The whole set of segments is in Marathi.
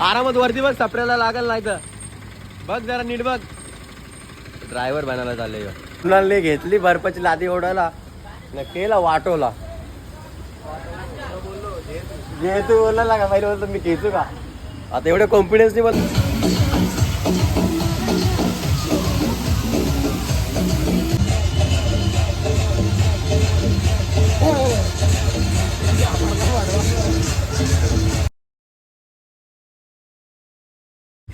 आरामात वरती बघ सपऱ्याला लागल नाही तर. बघ जरा नीट बघ. ड्रायव्हर बनायला चालले कुणालने घेतली बर्फाची लादी ओढायला. न केला वाटोला. जे तू बोलला का पहिले बोलतो मी खेचू का? आता एवढ्या कॉन्फिडन्स नाही बोल.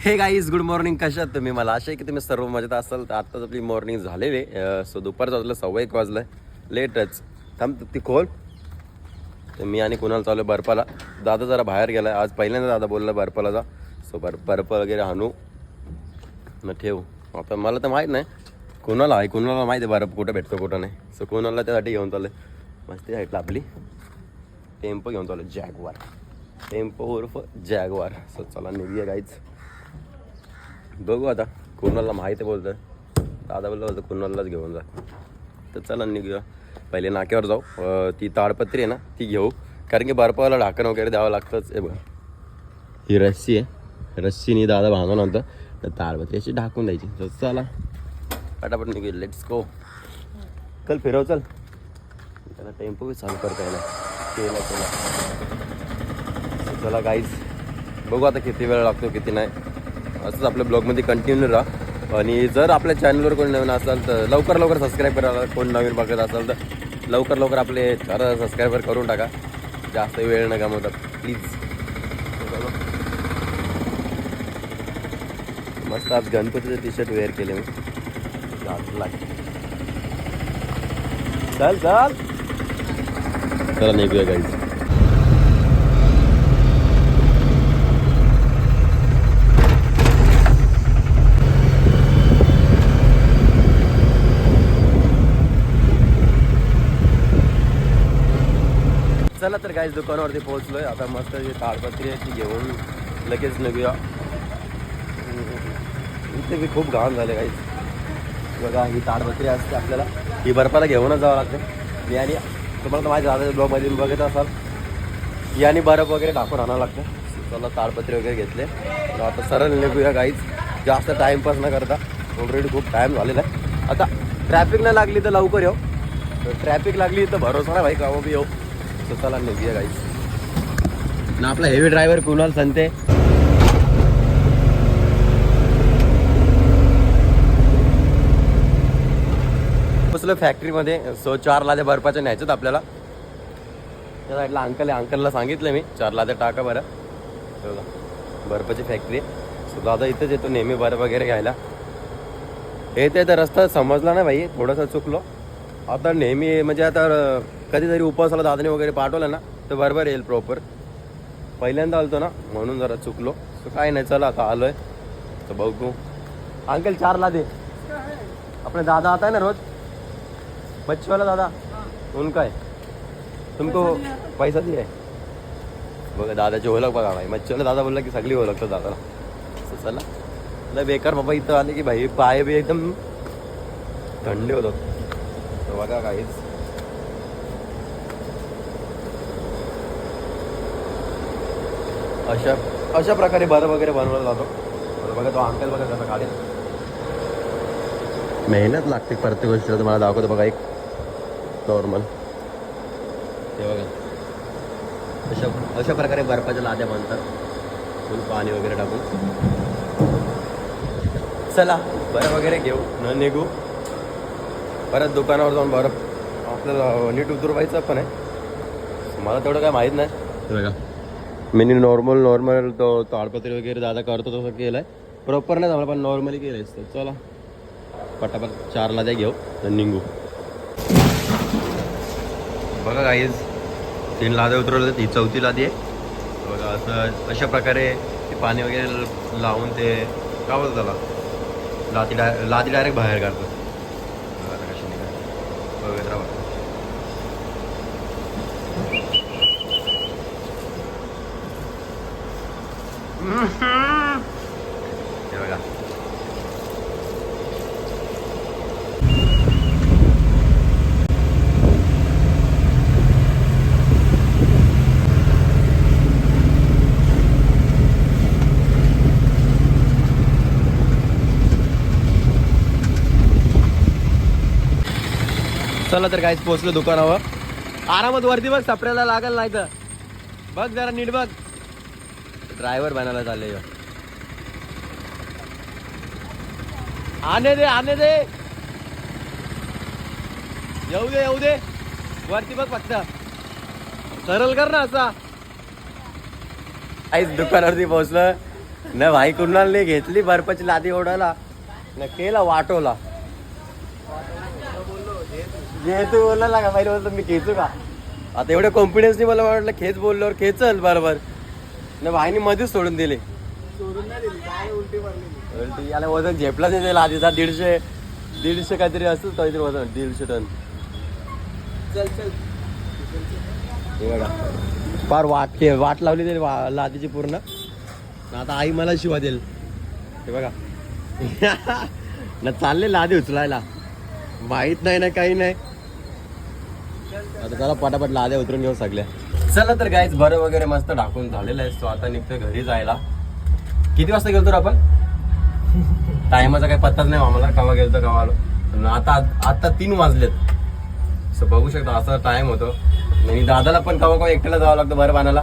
हे गाईज गुड मॉर्निंग कशात तुम्ही? मला आशा आहे की तुम्ही सर्व मजेत असाल. तर आत्ताच आपली मॉर्निंग झालेली सो दुपारचं वाजलं सव्वा एक वाजलं लेटच थांब ती खोल. तर मी आणि कुणाला चालू बर्फाला. दादा जरा बाहेर गेला आज पहिल्यांदा दादा बोलला बर्फाला जा. सो बर बर्फ वगैरे हाणू. न ठेवू. आता मला तर माहीत नाही. कुणाला आहे? कुणाला माहिती आहे बर्फ कुठं भेटतो कुठं नाही? सो कुणाला त्यासाठी घेऊन चाललं मस्ती साईडला आपली. टेम्पो घेऊन चालू जॅगवार टेम्पो उर्फ जॅगवार सो चला निघूया गाईच बघू आता कुणाला माहिती बोलतं दादा बोललं होतं कुणालाच घेऊन जा. तर चला निघूया पहिले नाक्यावर जाऊ. ती ताडपत्री आहे ना ती घेऊ. कारण की बर्फाला ढाकण वगैरे द्यावं लागतंच हे बघ. ही रस्सी आहे. रस्सीनी दादा बांधून होतं तर ताडपत्री अशी ढाकून द्यायची. तर चला. पटापट निघू. लेट्स गो चल फिरव चल. त्याला टेम्पो बी चालू करता येणार. केला केला. चला गाईज बघू आता किती वेळ लागतो किती नाही. असंच आपल्या ब्लॉगमध्ये कंटिन्यू राहा. आणि जर आपल्या चॅनलवर कोणी नवीन असाल तर लवकर लवकर सबस्क्राईब करा कोण नवीन बघत असाल तर लवकर लवकर आपले चार सबस्क्रायबर करून टाका. जास्त वेळ न गमवता प्लीज मस्त आज गणपतीचं टी शर्ट वेअर केले मी. चल चल. चला निघूया गाईज तर काहीच दुकानावरती पोहोचलोय. आता मस्त जी ताडपत्री आहे ती घेऊन लगेच निघूया. इथे बी खूप घाण झाले काहीच बघा ही ताडपत्री असते आपल्याला. ही बर्फाला घेऊनच जावं लागते. मी आणि तुम्हाला तर माझ्या दादाच्या ब्लॉगमध्ये बघत असाल. याने बर्फ वगैरे टाकून आणावं लागतं. त्याला ताडपत्री वगैरे घेतले. तर आता सरळ निघूया काहीच जास्त टाईमपास न करता. ऑलरेडी खूप टाईम झालेला आहे. आता ट्रॅफिक नाही लागली तर लवकर येऊ. ट्रॅफिक लागली तर भरोसा नाही भाई का बी येऊ. तर चला निघूया गाईस ना आपला हेवी ड्रायव्हर कुणाल संते? पोचलो फॅक्टरीमध्ये सो चार लाद्या बर्फाच्या न्यायच्यात आपल्याला. त्या साईडला अंकल आहे. अंकलला सांगितलं मी. चार लाद्या टाका बरं. बघा. बर्फाची फॅक्टरी सो दादा इथंच येतो नेहमी बर्फ वगैरे घ्यायला. येते तर रस्ता समजला ना भाई? थोडासा चुकलो. आता नेहमी म्हणजे आता कधीतरी उपवासाला दादाने वगैरे पाठवलं ना तर बरोबर येईल प्रॉपर पहिल्यांदा आलतो ना म्हणून जरा चुकलो. तर काय नाही चला आता आलोय. तर बघू. अंकल चारला दे. आपले दादा आता आहे ना रोज? बच्चीवाला दादा? उनका आहे तुमको पैसा दिया आहे बघा दादाची ओळख बघा भाई मच्छीवाला दादा बोलला की सगळी ओळखतो दादाला. असं चला. नाही बेकार बाबा इथं आले की भाई पाय बी एकदम थंडी होतात. बघा काहीच अशा अशा प्रकारे बरं वगैरे बनवला जातो. बघा तो अंकल बघा कसं काढेल. मेहनत लागते प्रत्येक गोष्ट तुम्हाला दाखवतो बघा एक. नॉर्मल ते बघा. अशा अशा प्रकारे बर्फाच्या लाद्या बनतात. फुल पाणी वगैरे टाकून. चला बरं वगैरे घेऊ. न निघू. परत दुकानावर जाऊन बरं. आपल्याला नीट उतरवायचं पण आहे. मला तेवढं काय माहीत नाही. बघा. मी नॉर्मल नॉर्मल तो ताडपत्री वगैरे दादा करतो तसं केलं आहे प्रॉपर नाही झालं पण नॉर्मली केलं तर चला. पटापट चार द्या घेऊ. आणि निघू. बघा काहीच तीन लादे उतरवलं ती चौथी लादी आहे. बघा असं अशा प्रकारे ते पाणी वगैरे लावून ते का बोलतो त्याला? लादी डाय लादी डायरेक्ट बाहेर काढतो बघा. Mm-hmm. चला तर काहीच पोहोचलो दुकानावर. आरामात वरती बघ सापड्याला लागल नाही तर. बघ जरा नीट बघ. ड्रायव्हर बनायला चालले आणे आने दे आने दे. येऊ दे येऊ दे. वरती बघ फक्त. सरल कर ना असा. आई दुकानावरती पोहोचलं. न भाई कुणाल घेतली बर्फाची लादी ओढायला. न केला वाटोला. जे तू बोलला का? पहिले बोलतो मी खेचू का? आता एवढ्या कॉन्फिडन्सनी मला वाटलं खेच बोलल्यावर खेचल बरोबर. नाही भाईने मध्येच सोडून दिले. उलटी याला वजन झेपला नाही त्याला आधीचा दीडशे दीडशे काहीतरी असत काहीतरी वजन. दीडशे टन. हे बघा. फार वाट के वाट लावली त्याने वा- लादीची पूर्ण. आता आई मला शिवा देईल. हे बघा. ना चालले लादी उचलायला. माहीत नाही ना काही नाही. आता त्याला पटापट लाद्या उतरून घेऊ सगळ्या. चला तर गायच बरं वगैरे मस्त ढाकून झालेलं आहे. सो आता निघतो घरी जायला. किती वाजता गेलो तर आपण? टायमाचा काही पत्ताच नाही हो आम्हाला. केव्हा गेलतो केव्हा आलो. आता आता तीन वाजलेत. सो बघू शकता असा टाइम होतो. आणि दादाला पण केव्हा कवा एकट्याला जावं लागतं बरं बाणाला.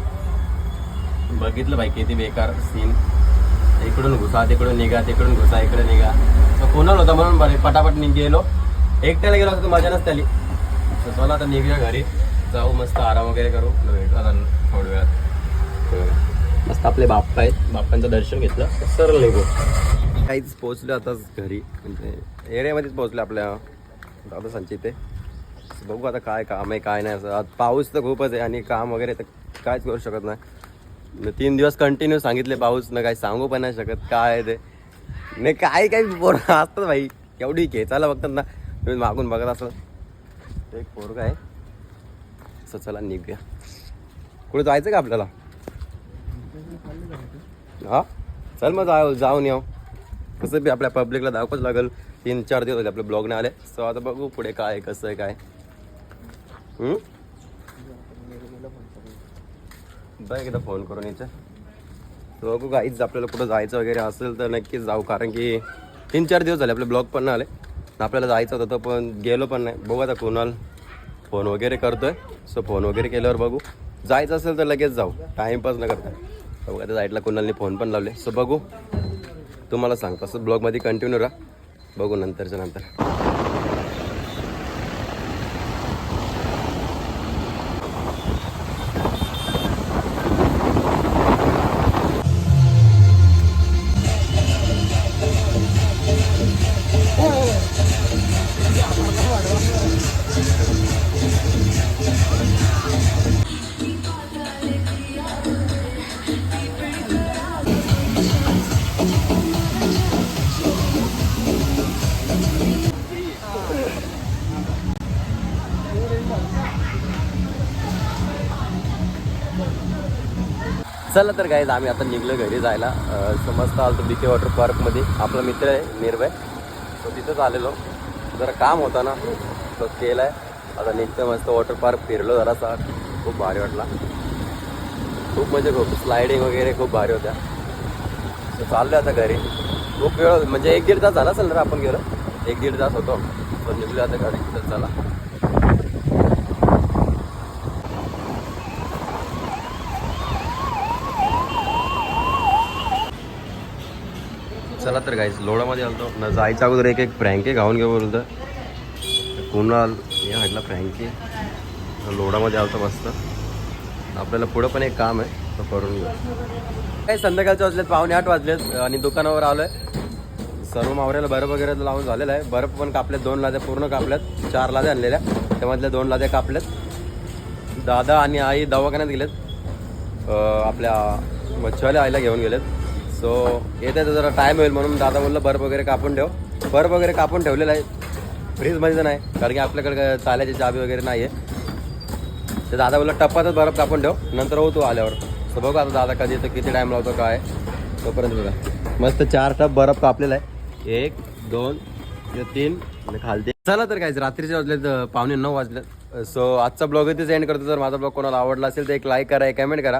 बघितलं बाई किती बेकार सीन इकडून घुसा तिकडून निघा तिकडून घुसा इकडे निघा. तर कोणाला होता म्हणून बरे पटापट निघ गेलो. एकट्याला गेलो असतो तर मजा नसते आली. तर चला आता निघूया घरी. जाऊ मस्त आराम वगैरे करू. भेटू आता थोड्या वेळात. मस्त आपले बाप्पा आहेत. बाप्पांचं दर्शन घेतलं. सरळ निघू. काहीच पोहोचलो आताच घरी. म्हणजे एरियामध्येच पोहोचलो आपल्या दादा सांची इथे. बघू आता काय काम आहे काय नाही असं. आज पाऊस तर खूपच आहे आणि काम वगैरे तर कायच करू शकत नाही. न तीन दिवस कंटिन्यू सांगितले पाऊस न काही सांगू पण नाही शकत काय आहे ते. नाही काय काय पोरं असतात भाई. एवढी खेचायला बघतात ना. तुम्ही मागून बघत असाल. एक पोरगा आहे. असं चला निघूया. कुठे जायचं का आपल्याला? हा? चल मग जाऊ जाऊन येऊ. कसं बी आपल्या पब्लिकला दाखवच लागेल. तीन चार दिवस झाले आपले ब्लॉग नाही आले. सो आता बघू पुढे काय कसं आहे काय. बघ एकदा फोन करून यायचं तर बघू काहीच आपल्याला कुठं जायचं वगैरे असेल तर नक्कीच जाऊ. कारण की तीन चार दिवस झाले आपले ब्लॉग पण नाही आले. आपल्याला जायचं होतं तर पण गेलो पण नाही. बघू आता कुणाल फोन वगैरे करतोय. सो फोन वगैरे केल्यावर बघू. जायचं असेल तर लगेच जाऊ. टाईमपास न करता. तर बघा त्या साईडला कुणालने फोन पण लावले. सो बघू. तुम्हाला सांगतो. असं ब्लॉगमध्ये कंटिन्यू राहा. बघू नंतरच्या नंतर. चला तर गाईज आम्ही आता निघलो घरी जायला. समजता आलो बी के वॉटर पार्कमध्ये आपला मित्र आहे निर्भय. तो तिथंच आलेलो. जरा काम होता ना तो केला आहे आता निघतं मस्त वॉटर पार्क फिरलो जरासा. खूप भारी वाटला. खूप म्हणजे खूप स्लायडिंग वगैरे खूप भारी होत्या. तर चाललो आता घरी. खूप वेळ म्हणजे एक दीड तास झाला असेल ना आपण गेलो. एक दीड तास होतो. पण निघलो आता घरी. तर चला. चला तर गाईस लोडामध्ये आलतो. न जायच्या अगोदर एक एक फ्रँके घाऊन घेऊ बोलतं कुणाल या म्हटलं फ्रँकी. लोडामध्ये आलतो मस्त. आपल्याला पुढं पण एक काम आहे तो करून घेऊ. काही संध्याकाळचे वाजलेत पावणे आठ वाजलेत आणि दुकानावर आलोय. सर्व मावऱ्याला बर्फ वगैरे लावून झालेला आहे. बर्फ पण कापल्यात दोन लाद्या पूर्ण कापल्यात चार लाद्या आणलेल्या. त्यामधल्या दोन लाद्या कापल्यात. दादा आणि आई दवाखान्यात गेलेत. आपल्या मच्छीवाल्या आईला घेऊन गेलेत. सो येते तर जरा टाईम होईल म्हणून दादा बोललं बर्फ वगैरे कापून ठेव. बर्फ वगैरे कापून ठेवलेला आहे. फ्रीजमध्ये तर नाही कारण की आपल्याकडे चालायची चाल्याची चाबी वगैरे नाही आहे तर दादा बोलला टप्पातच बर्फ कापून ठेव नंतर हो तू आल्यावर. सो बघू आता दादा कधी येतो किती टाईम लावतो काय. तोपर्यंत बघा. मस्त चार टप बर्फ कापलेला आहे. एक दोन तीन आणि खालते. चला तर काय रात्रीचे वाजलेत अं, पावणे नऊ वाजलेत सो आजचा ब्लॉग इथेच एंड करतो. जर माझा ब्लॉग कोणाला आवडला असेल तर एक लाईक करा एक कमेंट करा.